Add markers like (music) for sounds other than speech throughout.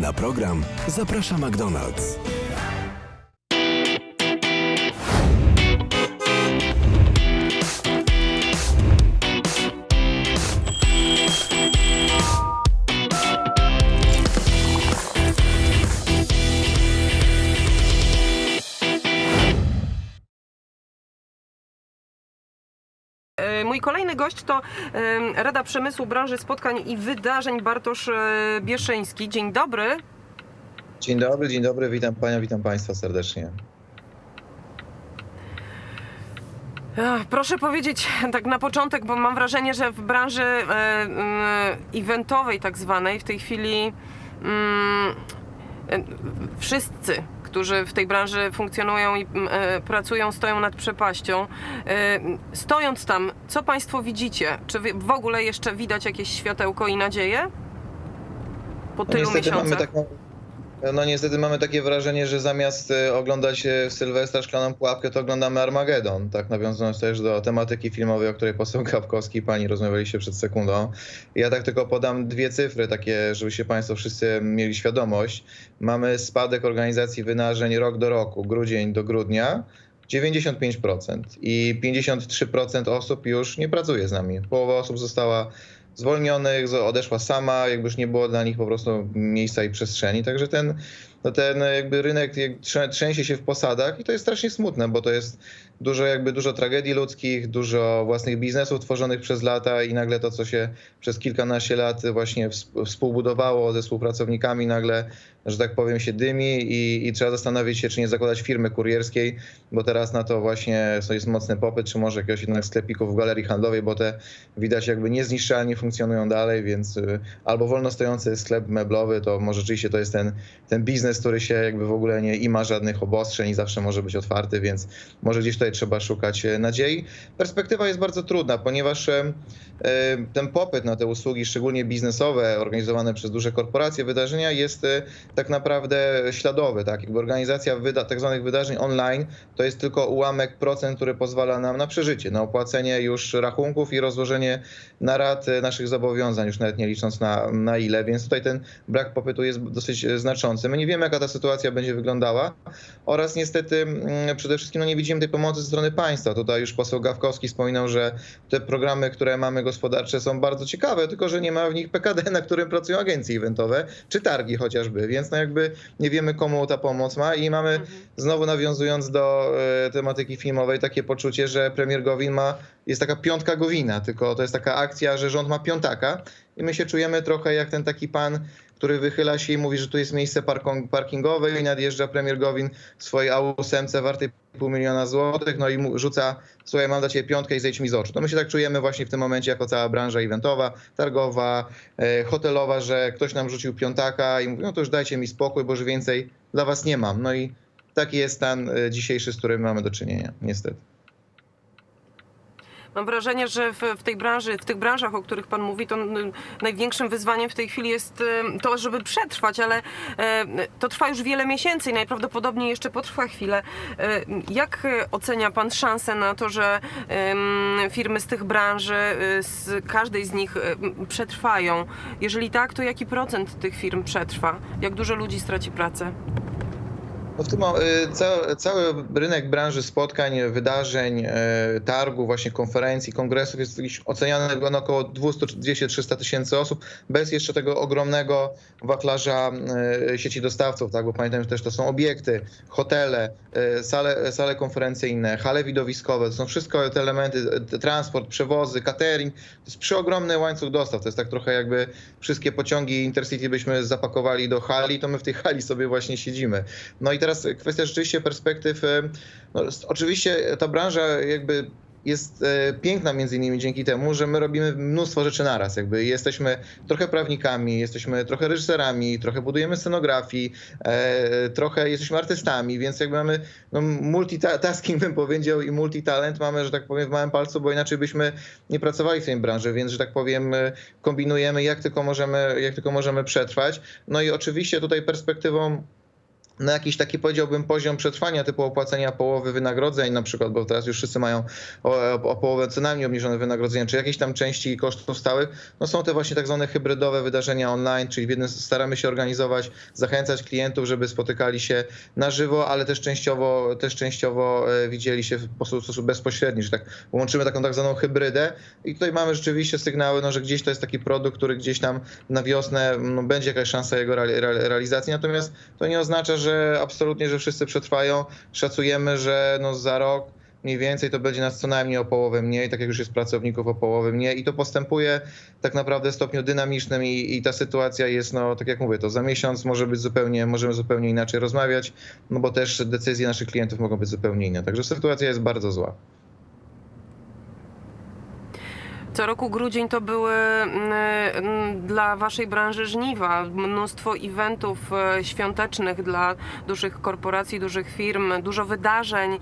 Na program zaprasza McDonald's. Mój kolejny gość to Rada Przemysłu Branży Spotkań i Wydarzeń Bartosz e, Bieszyński. Dzień dobry. Dzień dobry, dzień dobry, witam Panią, witam Państwa serdecznie. Proszę powiedzieć tak na początek, bo mam wrażenie, że w branży e, e, eventowej tak zwanej w tej chwili mm, e, wszyscy, którzy w tej branży funkcjonują i mm, e, pracują, stoją nad przepaścią. E, Stojąc tam, co Państwo widzicie? Czy w ogóle jeszcze widać jakieś światełko i nadzieję? Po No tylu mamy miesiącach. No niestety mamy takie wrażenie, że zamiast e, oglądać e, w Sylwestra Szklaną Pułapkę, to oglądamy Armagedon. Tak nawiązując też do tematyki filmowej, o której poseł Gawkowski i Pani rozmawialiście przed sekundą. Ja tak tylko podam dwie cyfry, takie, żebyście Państwo wszyscy mieli świadomość. Mamy spadek organizacji wydarzeń rok do roku, grudzień do grudnia. 95% i 53% osób już nie pracuje z nami. Połowa osób została zwolnionych, odeszła sama, jakby już nie było dla nich po prostu miejsca i przestrzeni. Także ten, no ten jakby rynek trzęsie się w posadach i to jest strasznie smutne, bo to jest dużo jakby dużo tragedii ludzkich, dużo własnych biznesów tworzonych przez lata i nagle to, co się przez kilkanaście lat właśnie ws- współbudowało ze współpracownikami, nagle, że tak powiem, się dymi i, i trzeba zastanowić się, czy nie zakładać firmy kurierskiej, bo teraz na to właśnie jest mocny popyt, czy może jakiegoś jednak sklepików w galerii handlowej, bo te widać jakby niezniszczalnie funkcjonują dalej, więc y, albo wolno stojący sklep meblowy, to może rzeczywiście to jest ten, ten biznes, który się jakby w ogóle nie ima żadnych obostrzeń i zawsze może być otwarty, więc może gdzieś tutaj trzeba szukać e, nadziei. Perspektywa jest bardzo trudna, ponieważ e, ten popyt na te usługi, szczególnie biznesowe, organizowane przez duże korporacje, wydarzenia jest tak naprawdę śladowy. Tak? Jakby organizacja wyda, tak zwanych wydarzeń online to jest tylko ułamek procent, który pozwala nam na przeżycie, na opłacenie już rachunków i rozłożenie na rat e, naszych zobowiązań, już nawet nie licząc na, na ile, więc tutaj ten brak popytu jest dosyć e, znaczący. My nie wiemy, jaka ta sytuacja będzie wyglądała oraz niestety mm, przede wszystkim no, nie widzimy tej pomocy ze strony państwa. Tutaj już poseł Gawkowski wspominał, że te programy, które mamy gospodarcze są bardzo ciekawe, tylko że nie ma w nich PKD, na którym pracują agencje eventowe, czy targi chociażby, więc no jakby nie wiemy, komu ta pomoc ma i mamy znowu nawiązując do e, tematyki filmowej, takie poczucie, że premier Gowin ma, jest taka piątka Gowina, tylko to jest taka akcja, że rząd ma piątaka i my się czujemy trochę jak ten taki pan, który wychyla się i mówi, że tu jest miejsce parkingowe i nadjeżdża premier Gowin w swojej A8 wartej pół miliona złotych, no i rzuca, słuchaj, mam dla ciebie piątkę i zejdź mi z oczu. To my się tak czujemy właśnie w tym momencie jako cała branża eventowa, targowa, e, hotelowa, że ktoś nam rzucił piątaka i mówi, no to już dajcie mi spokój, bo że więcej dla was nie mam. No i taki jest stan e, dzisiejszy, z którym mamy do czynienia, niestety. Mam wrażenie, że w, w tej branży, w tych branżach, o których Pan mówi, to największym wyzwaniem w tej chwili jest to, żeby przetrwać, ale to trwa już wiele miesięcy i najprawdopodobniej jeszcze potrwa chwilę. Jak ocenia Pan szansę na to, że firmy z tych branży, e, z każdej z nich przetrwają? Jeżeli tak, to jaki procent tych firm przetrwa? Jak dużo ludzi straci pracę? No w tym y, ca, cały rynek branży spotkań, wydarzeń, y, targów, właśnie konferencji, kongresów jest oceniany na około 200-300 tysięcy osób, bez jeszcze tego ogromnego wachlarza y, sieci dostawców, tak? bo pamiętam, że też to są obiekty, hotele, sale, sale konferencyjne, hale widowiskowe, to są wszystko te elementy, transport, przewozy, catering, to jest przeogromny łańcuch dostaw, to jest tak trochę jakby wszystkie pociągi Intercity byśmy zapakowali do hali, to my w tej hali sobie właśnie siedzimy. No i teraz kwestia rzeczywiście perspektyw. e, No, oczywiście ta branża jakby jest e, piękna między innymi dzięki temu, że my robimy mnóstwo rzeczy naraz. Jakby jesteśmy trochę prawnikami, jesteśmy trochę reżyserami, trochę budujemy scenografii, e, trochę jesteśmy artystami, więc jakby mamy no, multitasking (laughs) bym powiedział i multitalent mamy, że tak powiem, w małym palcu, bo inaczej byśmy nie pracowali w tej branży, więc że tak powiem kombinujemy jak tylko możemy, jak tylko możemy przetrwać. No i oczywiście tutaj perspektywą na jakiś taki powiedziałbym poziom przetrwania typu opłacenia połowy wynagrodzeń na przykład, bo teraz już wszyscy mają o, o połowę co najmniej obniżone wynagrodzenia, czy jakieś tam części kosztów stałych, no są te właśnie tak zwane hybrydowe wydarzenia online, czyli w jednym staramy się organizować, zachęcać klientów, żeby spotykali się na żywo, ale też częściowo, też częściowo e, widzieli się w sposób, bezpośredni, że tak łączymy taką tak zwaną hybrydę i tutaj mamy rzeczywiście sygnały, no, że gdzieś to jest taki produkt, który gdzieś tam na wiosnę no, będzie jakaś szansa jego reali- reali- realizacji, natomiast to nie oznacza, że absolutnie, że wszyscy przetrwają. Szacujemy, że no za rok mniej więcej to będzie nas co najmniej o połowę mniej, tak jak już jest pracowników o połowę mniej i to postępuje tak naprawdę w stopniu dynamicznym i, i ta sytuacja jest, no tak jak mówię, to za miesiąc może być zupełnie, możemy zupełnie inaczej rozmawiać, no bo też decyzje naszych klientów mogą być zupełnie inne. Także sytuacja jest bardzo zła. Co roku grudzień to były mm, mm, dla waszej branży żniwa, mnóstwo eventów e, świątecznych dla dużych korporacji, dużych firm, dużo wydarzeń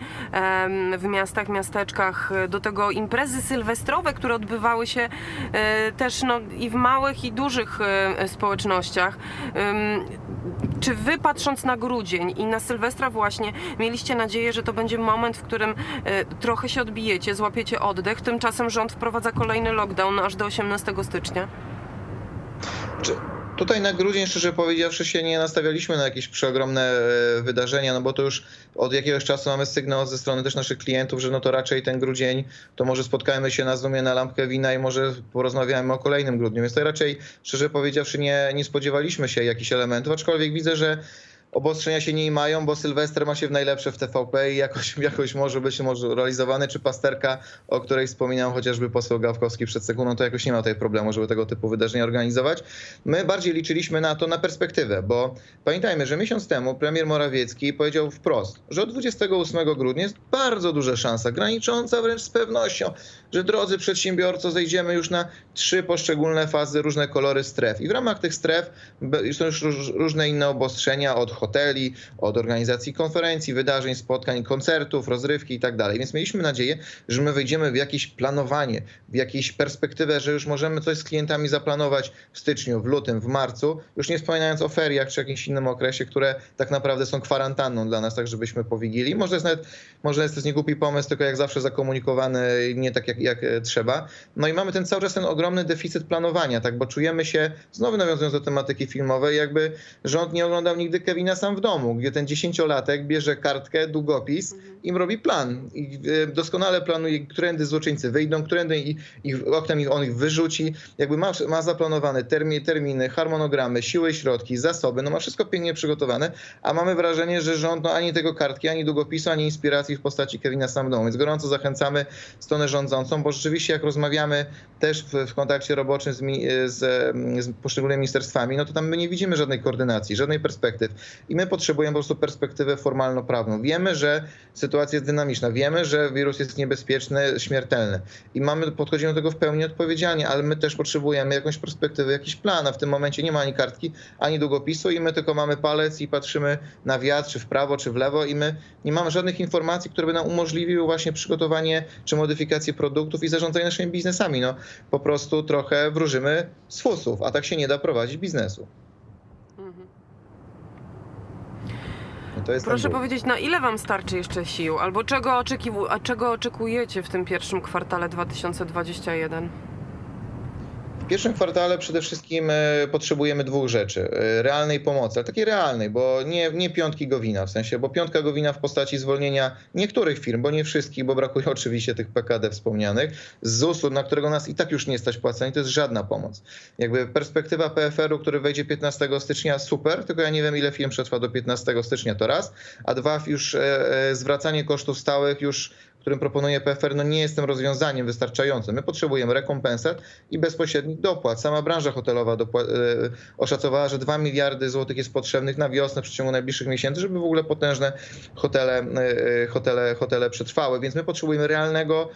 w miastach, miasteczkach, do tego imprezy sylwestrowe, które odbywały się e, też no, i w małych i dużych e, społecznościach. Czy wy patrząc na grudzień i na Sylwestra właśnie mieliście nadzieję, że to będzie moment, w którym e, trochę się odbijecie, złapiecie oddech, tymczasem rząd wprowadza kolejny lockdown aż do 18 stycznia? Czy tutaj na grudzień, szczerze powiedziawszy, się nie nastawialiśmy na jakieś przeogromne e, wydarzenia, no bo to już od jakiegoś czasu mamy sygnał ze strony też naszych klientów, że no to raczej ten grudzień, to może spotkajmy się na Zoomie na lampkę wina i może porozmawiamy o kolejnym grudniu. Więc to raczej, szczerze powiedziawszy, nie, nie spodziewaliśmy się jakichś elementów, aczkolwiek widzę, że obostrzenia się nie mają, bo Sylwester ma się w najlepsze w TVP i jakoś, (laughs) jakoś może być może realizowany, czy pasterka, o której wspominał chociażby poseł Gawkowski przed sekundą, to jakoś nie ma tutaj problemu, żeby tego typu wydarzenia organizować. My bardziej liczyliśmy na to na perspektywę, bo pamiętajmy, że miesiąc temu premier Morawiecki powiedział wprost, że od 28 grudnia jest bardzo duża szansa, granicząca wręcz z pewnością, że drodzy przedsiębiorcy, zejdziemy już na trzy poszczególne fazy, różne kolory stref. I w ramach tych stref są już róż- różne inne obostrzenia od hoteli, od organizacji konferencji, wydarzeń, spotkań, koncertów, rozrywki i tak dalej. Więc mieliśmy nadzieję, że my wejdziemy w jakieś planowanie, w jakąś perspektywę, że już możemy coś z klientami zaplanować w styczniu, w lutym, w marcu, już nie wspominając o feriach czy jakimś innym okresie, które tak naprawdę są kwarantanną dla nas, tak żebyśmy powigili. Może jest nawet, może jest to nie pomysł, tylko jak zawsze zakomunikowany nie tak jak, jak e, trzeba. No i mamy ten cały czas ten ogromny deficyt planowania, tak, bo czujemy się, znowu nawiązując do tematyki filmowej, jakby rząd nie oglądał nigdy Kevina sam w domu, gdzie ten dziesięciolatek bierze kartkę, długopis i robi plan. I e, doskonale planuje, którędy złoczyńcy wyjdą, którędy ich, ich oknem ich, on ich wyrzuci. Jakby ma, ma zaplanowane termi, terminy, harmonogramy, siły, środki, zasoby, no ma wszystko pięknie przygotowane, a mamy wrażenie, że rząd no, ani tego kartki, ani długopisu, ani inspiracji w postaci Kevina sam w domu. Więc gorąco zachęcamy stronę rządzącą, bo rzeczywiście jak rozmawiamy też w, w kontakcie roboczym z, z, z poszczególnymi ministerstwami, no to tam my nie widzimy żadnej koordynacji, żadnej perspektyw. I my potrzebujemy po prostu perspektywę formalno-prawną. Wiemy, że sytuacja jest dynamiczna, wiemy, że wirus jest niebezpieczny, śmiertelny i mamy, podchodzimy do tego w pełni odpowiedzialnie, ale my też potrzebujemy jakąś perspektywę, jakiś plan, a w tym momencie nie ma ani kartki, ani długopisu i my tylko mamy palec i patrzymy na wiatr, czy w prawo, czy w lewo i my nie mamy żadnych informacji, które by nam umożliwiły właśnie przygotowanie czy modyfikację produktów i zarządzanie naszymi biznesami. No po prostu trochę wróżymy z fusów, a tak się nie da prowadzić biznesu. Mhm. I to jest ten Proszę ból. powiedzieć, na ile wam starczy jeszcze sił? Albo czego, oczekiwu- a czego oczekujecie w tym pierwszym kwartale 2021? W pierwszym kwartale przede wszystkim e, potrzebujemy dwóch rzeczy. E, Realnej pomocy, ale takiej realnej, bo nie, nie piątki Gowina w sensie, bo piątka Gowina w postaci zwolnienia niektórych firm, bo nie wszystkich, bo brakuje (laughs) oczywiście tych PKD wspomnianych, z ZUS-u, na którego nas i tak już nie stać płacenie, to jest żadna pomoc. Jakby perspektywa PFR-u, który wejdzie 15 stycznia, super, tylko ja nie wiem ile firm przetrwa do 15 stycznia, to raz, a dwa, już e, zwracanie kosztów stałych już którym proponuje PFR, no nie jest tym rozwiązaniem wystarczającym. My potrzebujemy rekompensat i bezpośrednich dopłat. Sama branża hotelowa dopła- e, oszacowała, że 2 miliardy złotych jest potrzebnych na wiosnę w przeciągu najbliższych miesięcy, żeby w ogóle potężne hotele, e, hotele, hotele przetrwały. Więc my potrzebujemy realnego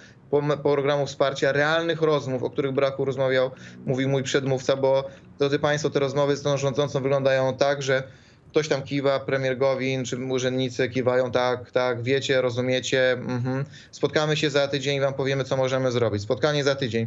programu wsparcia, realnych rozmów, o których braku rozmawiał, mówił mój przedmówca, bo drodzy Państwo, te rozmowy z tą rządzącą wyglądają tak, że ktoś tam kiwa, premier Gowin czy urzędnicy kiwają, tak, tak, wiecie, rozumiecie, mhm. spotkamy się za tydzień i wam powiemy, co możemy zrobić. Spotkanie za tydzień.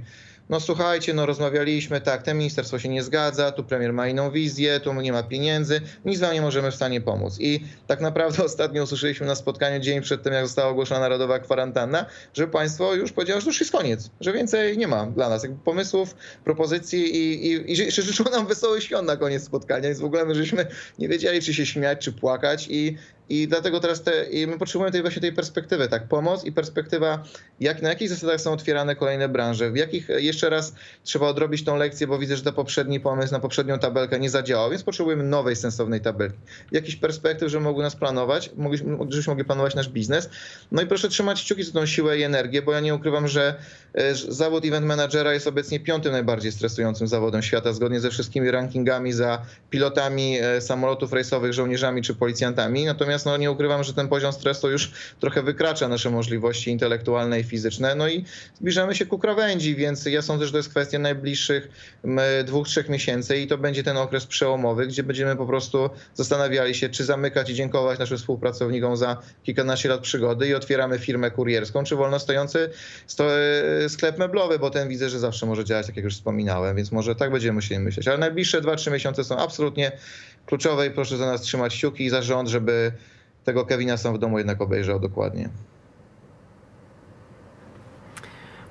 no słuchajcie, no rozmawialiśmy, tak, ten ministerstwo się nie zgadza, tu premier ma inną wizję, tu nie ma pieniędzy, nic wam nie możemy w stanie pomóc. I tak naprawdę (laughs) ostatnio usłyszeliśmy na spotkaniu dzień przed tym, jak została ogłoszona narodowa kwarantanna, że państwo już powiedziało, że już jest koniec, że więcej nie ma dla nas jakby pomysłów, propozycji i, i, i ży- życzą nam wesołych świąt na koniec spotkania, więc w ogóle my żeśmy nie wiedzieli, czy się śmiać, czy płakać i i dlatego teraz te, i my potrzebujemy tej właśnie tej perspektywy, tak? Pomoc i perspektywa, jak, na jakich zasadach są otwierane kolejne branże, w jakich jeszcze raz trzeba odrobić tą lekcję, bo widzę, że ten poprzedni pomysł na poprzednią tabelkę nie zadziałał, więc potrzebujemy nowej, sensownej tabelki. Jakichś perspektyw, żeby mogły nas planować, mogliśmy, żebyśmy mogli planować nasz biznes. No i proszę trzymać kciuki za tą siłę i energię, bo ja nie ukrywam, że e, zawód event managera jest obecnie piątym najbardziej stresującym zawodem świata, zgodnie ze wszystkimi rankingami za pilotami e, samolotów rejsowych, żołnierzami czy policjantami. Natomiast no, nie ukrywam, że ten poziom stresu już trochę wykracza nasze możliwości intelektualne i fizyczne. No i zbliżamy się ku krawędzi, więc ja sądzę, że to jest kwestia najbliższych dwóch, trzech miesięcy i to będzie ten okres przełomowy, gdzie będziemy po prostu zastanawiali się, czy zamykać i dziękować naszym współpracownikom za kilkanaście lat przygody i otwieramy firmę kurierską, czy wolno stojący sto, e, sklep meblowy, bo ten widzę, że zawsze może działać, tak jak już wspominałem, więc może tak będziemy musieli myśleć. Ale najbliższe 2-3 miesiące są absolutnie kluczowe i proszę za nas trzymać kciuki i za rząd, żeby tego Kevina sam w domu jednak obejrzał dokładnie.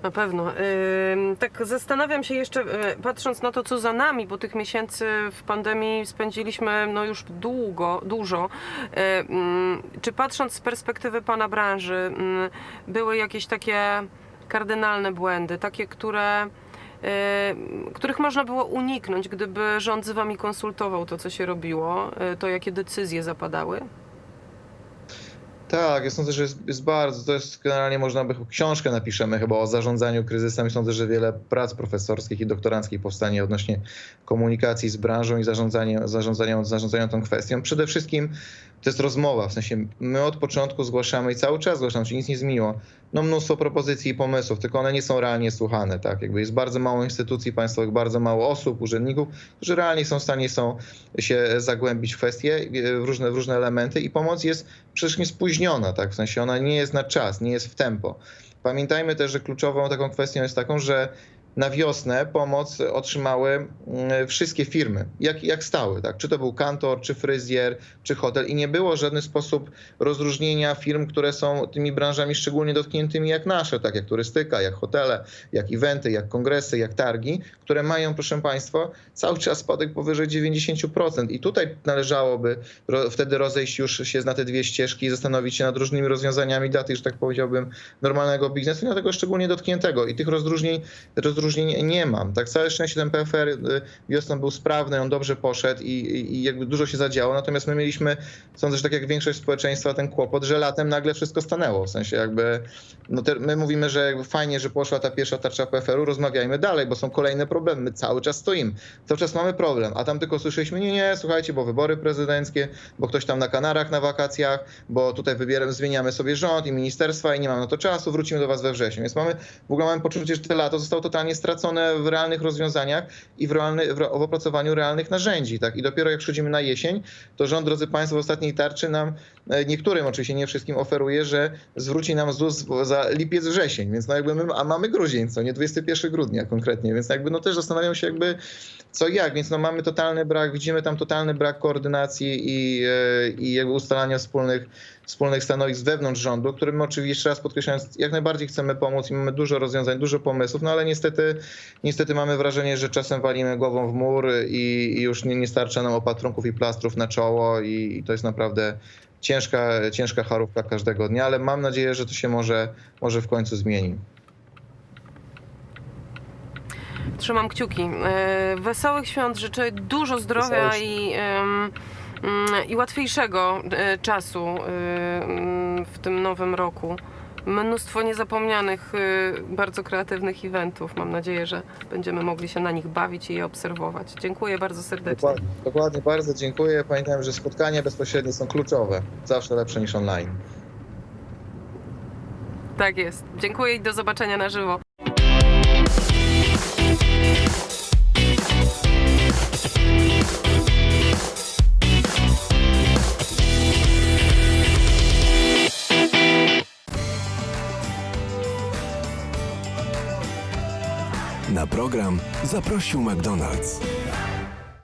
Na pewno. Tak zastanawiam się jeszcze, y, patrząc na to, co za nami, bo tych miesięcy w pandemii spędziliśmy no już długo, dużo. Y, ym, Czy patrząc z perspektywy pana branży, ym, były jakieś takie kardynalne błędy, takie, które, których można było uniknąć, gdyby rząd z wami konsultował to, co się robiło, y, to jakie decyzje zapadały? Tak, ja sądzę, że jest, jest bardzo, to jest generalnie można by książkę napiszemy chyba o zarządzaniu kryzysem sądzę, że wiele prac profesorskich i doktoranckich powstanie odnośnie komunikacji z branżą i zarządzania, zarządzania, zarządzania tą kwestią. Przede wszystkim to jest rozmowa, w sensie my od początku zgłaszamy i cały czas zgłaszamy, czyli nic nie zmieniło, no mnóstwo propozycji i pomysłów, tylko one nie są realnie słuchane, tak, jakby jest bardzo mało instytucji państwowych, bardzo mało osób, urzędników, którzy realnie są w stanie są się zagłębić w kwestie, w różne, w różne elementy i pomoc jest wszystkim spóźniona, tak, w sensie ona nie jest na czas, nie jest w tempo. Pamiętajmy też, że kluczową taką kwestią jest taką, że na wiosnę pomoc otrzymały mm, wszystkie firmy, jak, jak stały, tak? Czy to był kantor, czy fryzjer, czy hotel i nie było w żaden sposób rozróżnienia firm, które są tymi branżami szczególnie dotkniętymi jak nasze, tak jak turystyka, jak hotele, jak eventy, jak kongresy, jak targi, które mają, proszę Państwa, cały czas spadek powyżej 90%. I tutaj należałoby wtedy rozejść już się na te dwie ścieżki i zastanowić się nad różnymi rozwiązaniami dla tych, że tak powiedziałbym, normalnego biznesu, i na tego szczególnie dotkniętego. I tych rozróżnień, rozróżnień nie mam. Tak, całe szczęście ten PFR y, wiosną był sprawny, on dobrze poszedł i, i, jakby dużo się zadziało. Natomiast my mieliśmy, sądzę, że tak jak większość społeczeństwa, ten kłopot, że latem nagle wszystko stanęło. W sensie jakby, no te, my mówimy, że fajnie, że poszła ta pierwsza tarcza PFR-u, rozmawiajmy dalej, bo są kolejne problemy. My cały czas stoimy. Cały czas mamy problem, a tam tylko słyszeliśmy, nie, nie, słuchajcie, bo wybory prezydenckie, bo ktoś tam na Kanarach na wakacjach, bo tutaj wybieramy, zmieniamy sobie rząd i ministerstwa i nie mamy na to czasu, wrócimy do was we wrześniu. Więc mamy, w ogóle mamy poczucie, że te lato zostało totalnie stracone w realnych rozwiązaniach i w, realny, w, opracowaniu realnych narzędzi. Tak? I dopiero jak przychodzimy na jesień, to rząd, drodzy Państwo, w ostatniej tarczy nam, e, niektórym oczywiście, nie wszystkim, oferuje, że zwróci nam ZUS za lipiec, wrzesień. Więc no jakby my, a mamy grudzień, co nie 21 grudnia konkretnie, więc jakby no też zastanawiam się jakby co jak, więc no mamy totalny brak, widzimy tam totalny brak koordynacji i, e, i jakby ustalania wspólnych, wspólnych stanowisk wewnątrz rządu, którym oczywiście jeszcze raz podkreślając, jak najbardziej chcemy pomóc i mamy dużo rozwiązań, dużo pomysłów, no ale niestety, niestety mamy wrażenie, że czasem walimy głową w mur i, i już nie, nie starcza nam opatrunków i plastrów na czoło i, i to jest naprawdę ciężka, ciężka charówka każdego dnia, ale mam nadzieję, że to się może, może w końcu zmieni. Trzymam kciuki. E, Wesołych świąt życzę dużo zdrowia Wesołych i, i łatwiejszego e, czasu e, mm, w tym nowym roku. Mnóstwo niezapomnianych, e, bardzo kreatywnych eventów. Mam nadzieję, że będziemy mogli się na nich bawić i je obserwować. Dziękuję bardzo serdecznie. Dokładnie, dokładnie, bardzo dziękuję. Pamiętam, że spotkania bezpośrednie są kluczowe. Zawsze lepsze niż online. Tak jest. Dziękuję i do zobaczenia na żywo. Program zaprosił McDonald's.